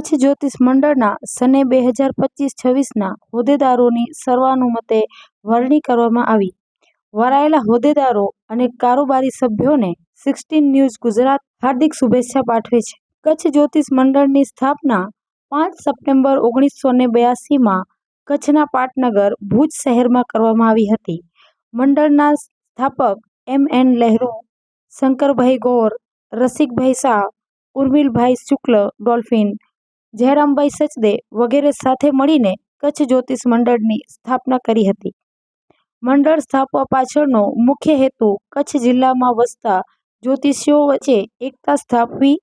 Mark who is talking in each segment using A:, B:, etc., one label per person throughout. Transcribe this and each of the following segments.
A: કચ્છ જ્યોતિષ મંડળના સને બે હજાર પચીસ છવ્વીસના હોદ્દેદારોની સર્વાનુમતે વરણી કરવામાં આવી. વરાયેલા હોદ્દેદારો અને કારોબારી સભ્યોને સિક્સટીન ન્યૂઝ ગુજરાત હાર્દિક શુભેચ્છા પાઠવે છે. કચ્છ જ્યોતિષ મંડળની સ્થાપના પાંચ સપ્ટેમ્બર ઓગણીસો ને બ્યાસીમાં કચ્છના પાટનગર ભુજ શહેરમાં કરવામાં આવી હતી. મંડળના સ્થાપક M N Laheru, Shankarbhai Gor, Rasikbhai Shah, Urmilbhai Shukla Dolphin Jayrambhai Sachde વગેરે સાથે મળીને કચ્છ જ્યોતિષ મંડળની સ્થાપના કરી હતી. મંડળ સ્થાપવા પાછળનો મુખ્ય હેતુ કચ્છ જિલ્લામાં વસતા જ્યોતિષીઓ વચ્ચે એકતા સ્થાપવી,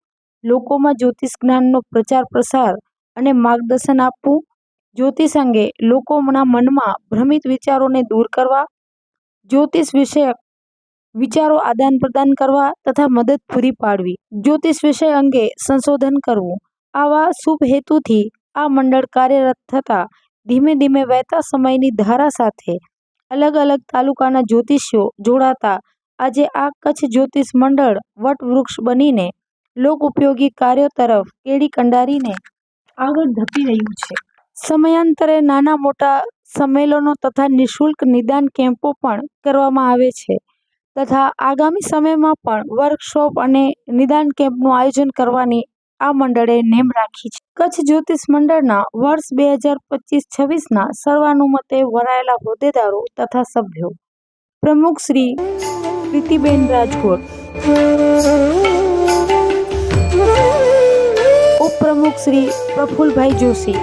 A: લોકોમાં જ્યોતિષ જ્ઞાનનો પ્રચાર પ્રસાર અને માર્ગદર્શન આપવું, જ્યોતિષ અંગે લોકોના મનમાં ભ્રમિત વિચારોને દૂર કરવા, જ્યોતિષ વિષયક વિચારો આદાન પ્રદાન કરવા તથા મદદ પૂરી પાડવી. જ્યોતિષ વિષય અંગે સંશોધન કરવું. આવા શુભ હેતુથી આ મંડળ કાર્યરત થતા ધીમે ધીમે વહેતા સમયની ધારા સાથે અલગ અલગ તાલુકાના જ્યોતિષીઓ જોડાતા આજે આ કચ્છ જ્યોતિષ મંડળ વટવૃક્ષ બનીને લોક ઉપયોગી કાર્યો તરફ કેડી કંડારીને આગળ ધપી રહ્યું છે. સમયાંતરે નાના મોટા સંમેલનો તથા નિઃશુલ્ક નિદાન કેમ્પો પણ કરવામાં આવે છે તથા આગામી સમયમાં પણ વર્કશોપ અને નિદાન કેમ્પનું આયોજન કરવાની આ મંડળે નેમ રાખી છે. કચ્છ જ્યોતિષ મંડળના વર્ષ બે હજાર પચીસ છવ્વીસના સર્વાનુમતે વરાયેલા હોદ્દેદારો તથા સભ્યો. પ્રમુખ શ્રી પ્રીતિબેન રાજકોટ ઉપપ્રમુખ શ્રી પ્રફુલભાઈ જોશી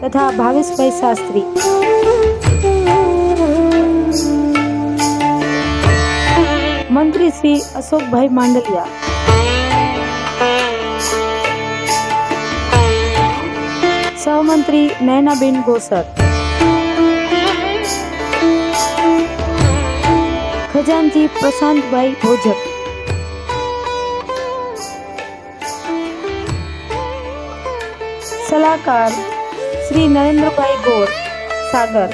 A: તથા ભાવેશભાઈ શાસ્ત્રી. મંત્રી શ્રી અશોકભાઈ માંડલિયા. સહમંત્રી નયનાબેન ગોસર. ખજાનજી પ્રશાંતભાઈ ભોજક સલાહકાર શ્રી નરેન્દ્રભાઈ ગોર, સાગર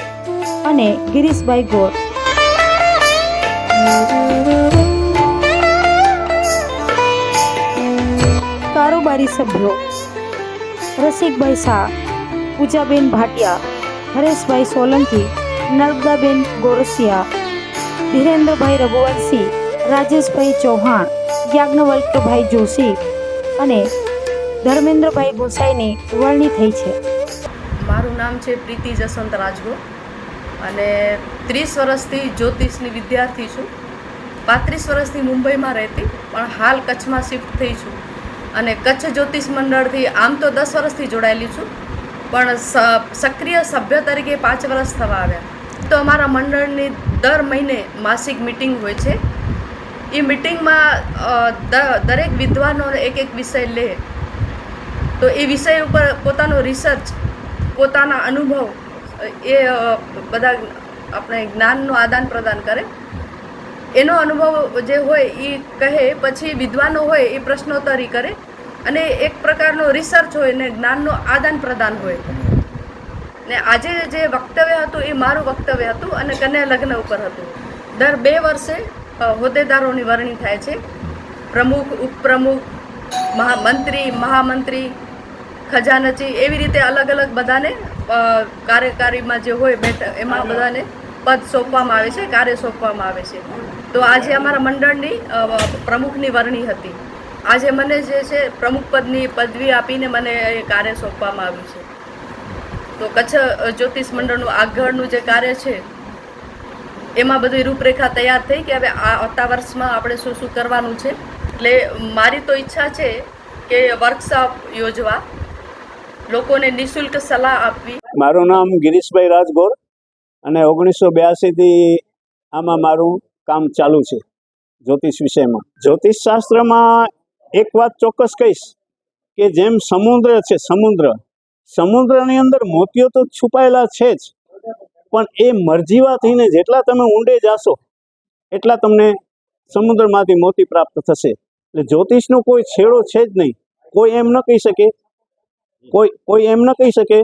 A: અને ગિરીશભાઈ ગોર. કારોબારી સભ્યો રસિકભાઈ શાહ પૂજાબેન ભાટિયા, હરેશભાઈ સોલંકી, નર્મદાબેન ગોરસિયા, ધીરેન્દ્રભાઈ રઘુવંશી, રાજેશભાઈ ચૌહાણ યાજ્ઞવલ્કભાઈ જોશી અને ધર્મેન્દ્રભાઈ ગોસાઈની વરણી થઈ છે.
B: મારું નામ છે પ્રીતિ જસવંત રાજગો અને ત્રીસ વર્ષથી જ્યોતિષની વિદ્યાર્થી છું. પાંત્રીસ વર્ષથી મુંબઈમાં રહેતી, પણ હાલ કચ્છમાં શિફ્ટ થઈ છું. અને કચ્છ જ્યોતિષ મંડળથી આમ તો દસ વર્ષથી જોડાયેલી છું. પણ સક્રિય સભ્ય તરીકે પાંચ વર્ષ થવા આવ્યા. તો અમારા મંડળની દર મહિને માસિક મિટિંગ હોય છે. એ મિટિંગમાં દરેક વિદ્વાનો એક એક વિષય લે. તો એ વિષય ઉપર પોતાનો રિસર્ચ પોતાના અનુભવ, એ બધા આપણે જ્ઞાનનું આદાન પ્રદાન કરે. એનો અનુભવ જે હોય એ કહે, પછી વિદ્વાનો હોય એ પ્રશ્નોત્તરી કરે. અને એક પ્રકારનો રિસર્ચ હોય ને જ્ઞાનનું આદાન પ્રદાન હોય. ને આજે જે વક્તવ્ય હતું એ મારું વક્તવ્ય હતું અને કન્યા લગ્ન ઉપર હતું. દર બે વર્ષે હોદ્દેદારોની વરણી થાય છે. પ્રમુખ ઉપપ્રમુખ મહામંત્રી મહામંત્રી ખજાનચી એવી રીતે અલગ અલગ બધાને કાર્યકારીમાં જે હોય બેઠક એમાં બધાને પદ સોંપવામાં આવે છે કાર્ય સોંપવામાં આવે છે. તો આજે અમારા મંડળની પ્રમુખની વરણી હતી. આજે મને જે છે પ્રમુખ પદની પદવી આપીને મને એ કાર્ય સોંપવામાં આવ્યું છે. તો કચ્છ જ્યોતિષ મંડળનું આગળનું જે કાર્ય છે, એમાં બધી રૂપરેખા તૈયાર થઈ કે હવે આ આવતા વર્ષમાં આપણે શું શું કરવાનું છે? એટલે મારી તો ઈચ્છા છે કે વર્કશોપ યોજવા. લોકોને નિઃશુલ્ક સલાહ આપવી.
C: મારું નામ ગિરીશભાઈ રાજગોર અને ઓગણીસો બ્યાસીથી આમાં મારું કામ ચાલુ છે જ્યોતિષ વિષયમાં. જ્યોતિષ શાસ્ત્રમાં એક વાત ચોક્કસ કહીશ કે જેમ સમુદ્ર છે, સમુદ્ર. સમુદ્રની અંદર મોતીઓ તો છુપાયેલા છે જ. પણ એ મરજીવા થઈને જેટલા તમે ઊંડે જાશો, એટલા તમને સમુદ્રમાંથી મોતી પ્રાપ્ત થશે. એટલે જ્યોતિષનો કોઈ છેડો છે જ નહીં. કોઈ એમ ન કહી શકે, કોઈ કોઈ એમ ન કહી શકે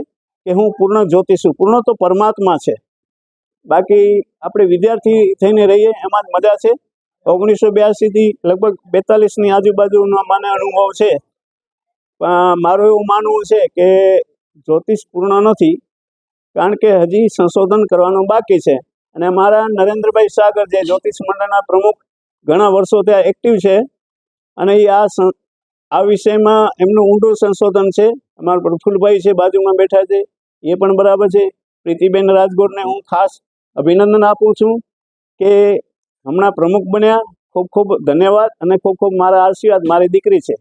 C: કે હું પૂર્ણ જ્યોતિષ છું. પૂર્ણ તો પરમાત્મા છે. બાકી આપણે વિદ્યાર્થી થઈને રહીએ, એમાં જ મજા છે. ઓગણીસો બ્યાસીથી લગભગ બેતાલીસની આજુબાજુના મને અનુભવ છે. મારું એવું માનવું છે કે જ્યોતિષ પૂર્ણ નથી, કારણ કે હજી સંશોધન કરવાનું બાકી છે. અને મારા નરેન્દ્રભાઈ સાગર, જે જ્યોતિષ મંડળના પ્રમુખ, ઘણા વર્ષો ત્યાં એક્ટિવ છે. અને એ આ આ વિષયમાં એમનું ઊંડું સંશોધન છે. અમારા પ્રફુલભાઈ છે બાજુમાં બેઠા છે, એ પણ બરાબર છે. પ્રીતિબેન રાજગોરને હું ખાસ અભિનંદન આપું છું કે હમણાં પ્રમુખ બન્યા, ખૂબ ખૂબ ધન્યવાદ અને ખૂબ ખૂબ મારા આશીર્વાદ, મારી દીકરી છે.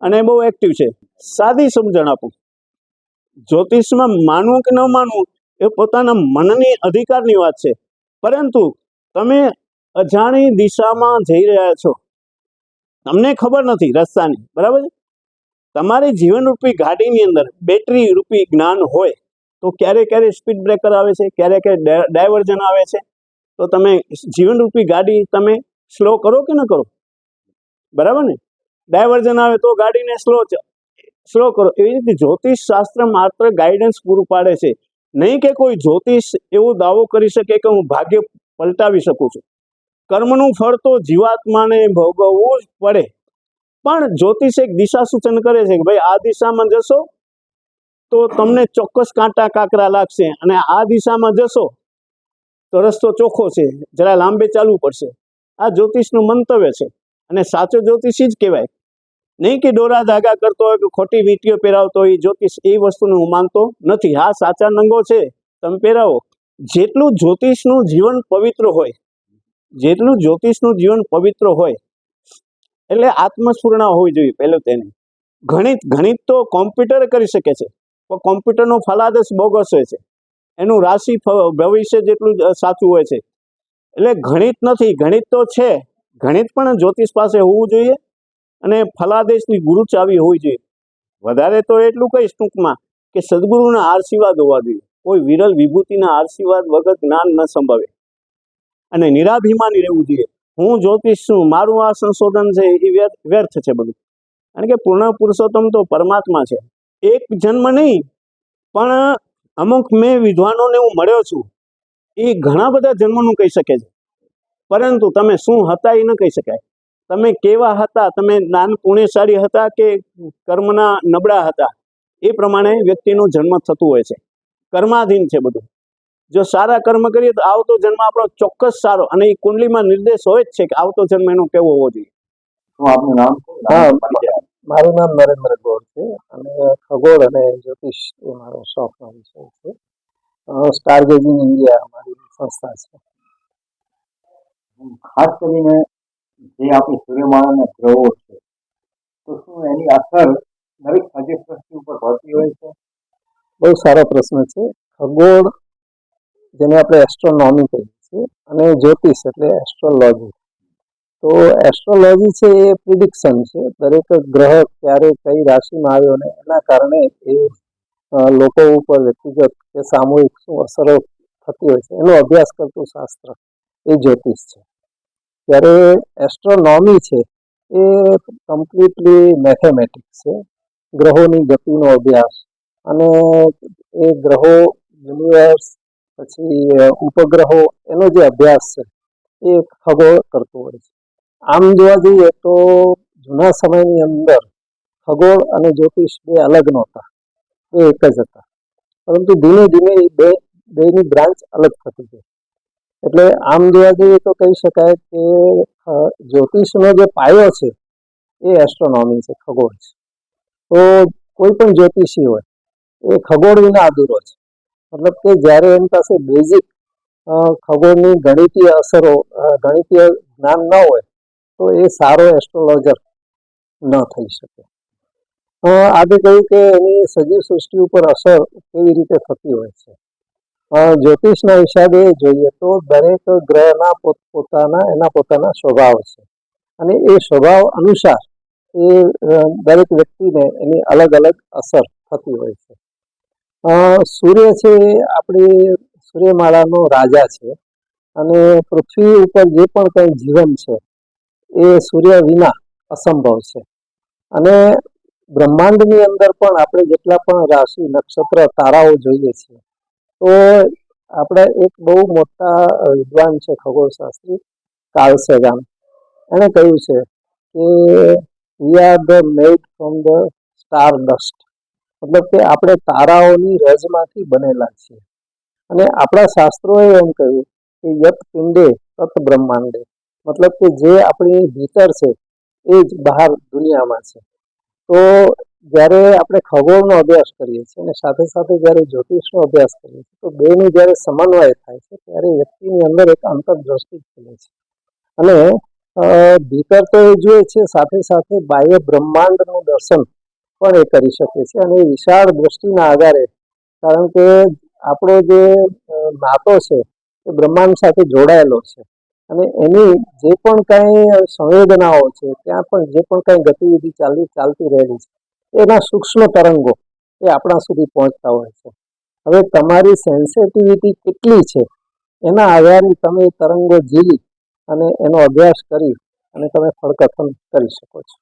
C: અને બહુ એક્ટિવ છે. સાદી સમજણ આપું. જ્યોતિષમાં માનવું કે ન માનવું, એ પોતાના મનની અધિકારની વાત છે. પરંતુ તમે અજાણી દિશામાં જઈ રહ્યા છો. તમને ખબર નથી રસ્તાની, બરાબર તમારી જીવનરૂપી ગાડીની અંદર બેટરી રૂપી જ્ઞાન હોય, તો ક્યારે ક્યારે સ્પીડ બ્રેકર આવે છે ક્યારે ક્યારે ડાયવર્જન આવે છે. તો તમે જીવનરૂપી ગાડી તમે સ્લો કરો કે ન કરો? બરાબર ને? ડાયવર્જન આવે તો ગાડીને સ્લો સ્લો કરો. એવી રીતે જ્યોતિષ શાસ્ત્ર માત્ર ગાઈડન્સ પૂરું પાડે છે. નહીં કે કોઈ જ્યોતિષ એવો દાવો કરી શકે કે હું ભાગ્ય પલટાવી શકું છું. કર્મનું ફળ તો જીવાત્માને ભોગવવું જ પડે. પણ જ્યોતિષ એક દિશા સૂચન કરે છે કે ભાઈ આ દિશામાં જશો તો તમને ચોક્કસ કાંટા કાંકરા લાગશે અને આ દિશામાં જશો તો રસ્તો ચોખ્ખો છે. જરા લાંબે ચાલવું પડશે. આ જ્યોતિષનું મંતવ્ય છે અને સાચો જ્યોતિષી જ કહેવાય. નહીં કે દોરા ધાગા કરતો હોય કે ખોટી વીંટીઓ પહેરાવતો હોય જ્યોતિષ એ વસ્તુને હું માનતો નથી. હા, સાચા નંગો છે. તમે પહેરાવો. જેટલું જ્યોતિષનું જીવન પવિત્ર હોય, જેટલું જ્યોતિષનું જીવન પવિત્ર હોય, એટલે આત્મસ્ફૂર્ણા હોવી જોઈએ પહેલું તેની ગણિત ગણિત તો કોમ્પ્યુટર કરી શકે છે. પણ કોમ્પ્યુટરનો ફલાદસ બોગસ હોય છે. એનું રાશિ ભવિષ્ય જેટલું સાચું હોય છે. એટલે ગણિત નથી, ગણિત તો છે. ગણિત પણ જ્યોતિષ પાસે હોવું જોઈએ અને ફલાદેશની ગુરુ ચાવી હોવી જોઈએ. વધારે તો એટલું કહીશ ટૂંકમાં કે સદગુરુના આશીર્વાદ હોવા જોઈએ. કોઈ વિરલ વિભૂતિના આશીર્વાદ વગર જ્ઞાન ન સંભવે. અને નિરાભિમાની રહેવું જોઈએ. હું જ્યોતિષ છું, મારું આ સંશોધન છે, એ વ્યર્થ છે બધું. કારણ કે પૂર્ણ પુરુષોત્તમ તો પરમાત્મા છે. એક જન્મ નહીં, પણ અમુક મેં વિદ્વાનોને હું મળ્યો છું એ ઘણા બધા જન્મનું કહી શકે છે. પરંતુ તમે શું હતા એ ન કહી શકાય. તમે કેવા હતા? તમે નાન પુણ્યશાળી હતા કે કર્મના નબળા હતા? એ પ્રમાણે વ્યક્તિનો જન્મ થતું હોય છે. કર્માધીન છે બધું. જો સારા કર્મ કરીએ તો આવતો જન્મ આપણો ચોક્કસ સારો અને એ કુંડલીમાં નિર્દેશ હોય જ છે કે આવતો જન્મ એનો કેવો હોવો જોઈએ.
D: આપનું નામ
E: મારું નામ નરેન્દ્ર ગોર છે અને ખગોળ અને જ્યોતિષ એ મારો શોખનો વિષય છે. સ્ટાર ગેઝિંગ ઇન્ડિયા અમારી સંસ્થા છે.
D: ખાસ કરીને જે આપણી સૂર્યમાળાના ગ્રહો છે તો શું એની અસર દરેક સજીવ સૃષ્ટિ ઉપર પડતી હોય છે?
E: બહુ સારો પ્રશ્ન છે. ખગોળ જેને આપણે એસ્ટ્રોનોમી કહીએ છીએ અને જ્યોતિષ એટલે એસ્ટ્રોલોજી તો એસ્ટ્રોલોજી છે એ પ્રિડિક્શન છે. દરેક ગ્રહ ક્યારે કઈ રાશિમાં આવ્યો ને એના કારણે એ લોકો ઉપર વ્યક્તિગત કે સામૂહિક શું અસરો થતી હોય છે, એનો અભ્યાસ કરતું શાસ્ત્ર એ જ્યોતિષ છે. ત્યારે એસ્ટ્રોનોમી છે એ કમ્પ્લીટલી મેથેમેટિક્સ છે. ગ્રહોની ગતિનો અભ્યાસ અને એ ગ્રહો યુનિવર્સ પછી ઉપગ્રહો એનો જે અભ્યાસ છે એ ખગોળ કરતો હોય છે. આમ જોવા જઈએ તો જૂના સમયની અંદર ખગોળ અને જ્યોતિષ બે અલગ નહોતા, બે એક જ હતા. પરંતુ ધીમે ધીમે બે, બેની બ્રાન્ચ અલગ થતી ગઈ. એટલે આમ જોવા જઈએ તો કહી શકાય કે જ્યોતિષનો જે પાયો છે એ એસ્ટ્રોનોમી છે, ખગોળ છે. તો કોઈ પણ જ્યોતિષી હોય, એ ખગોળ વિના અધૂરો છે. મતલબ કે જ્યારે એની પાસે બેઝિક ખગોળની ગણિતીય અસરો ગણિતીય જ્ઞાન ન હોય તો એ સારો એસ્ટ્રોલોજર ન થઈ શકે. આજે કહ્યું કે એની સજીવ સૃષ્ટિ ઉપર અસર કેવી રીતે થતી હોય છે? જ્યોતિષના હિસાબે જોઈએ તો દરેક ગ્રહના પોતપોતાના એના પોતાના સ્વભાવ છે. અને એ સ્વભાવ અનુસાર એ દરેક વ્યક્તિને એની અલગ અલગ અસર થતી હોય છે. સૂર્ય છે, આપણી સૂર્યમાળાનો રાજા છે. અને પૃથ્વી ઉપર જે પણ કંઈ જીવન છે એ સૂર્ય વિના અસંભવ છે. અને બ્રહ્માંડની અંદર પણ આપણે જેટલા પણ રાશિ, નક્ષત્ર, તારાઓ જોઈએ છીએ, તો આપણે એક બહુ મોટા વિદ્વાન છે ખગોળશાસ્ત્રી કાર્લ સેગાન એણે કહ્યું છે કે we are the made from the star dust મતલબ કે આપણે તારાઓની રજમાંથી બનેલા છીએ. અને આપણા શાસ્ત્રોએ એમ કહ્યું કે, યત પિંડે, તત બ્રહ્માંડે. મતલબ કે જે આપણી ભીતર છે, એ જ બહાર દુનિયામાં છે. તો જ્યારે આપણે ખગોળનો અભ્યાસ કરીએ છીએ અને સાથે સાથે જ્યારે જ્યોતિષનો અભ્યાસ કરીએ છીએ, તો બેનું જ્યારે સમન્વય થાય છે, ત્યારે વ્યક્તિની અંદર એક અંતરદ્રષ્ટિ ખુલે છે. અને ભીતર તો એ જુએ છે, સાથે સાથે બાહ્ય બ્રહ્માંડનું દર્શન પણ એ કરી શકે છે અને વિશાળ દ્રષ્ટિના આધારે, કારણ કે આપણો જે નાતો છે, એ બ્રહ્માંડ સાથે જોડાયેલો છે. અને એની જે પણ કાંઈ સંવેદનાઓ છે, ત્યાં પણ જે પણ કાંઈ ગતિવિધિ ચાલી, ચાલતી રહેલી છે, એના સૂક્ષ્મ તરંગો એ આપણા સુધી પહોંચતા હોય છે. હવે તમારી સેન્સિટિવિટી કેટલી છે, એના આધારે તમે તરંગો ઝીલી અને એનો અભ્યાસ કરી અને તમે ફળકથન કરી શકો છો.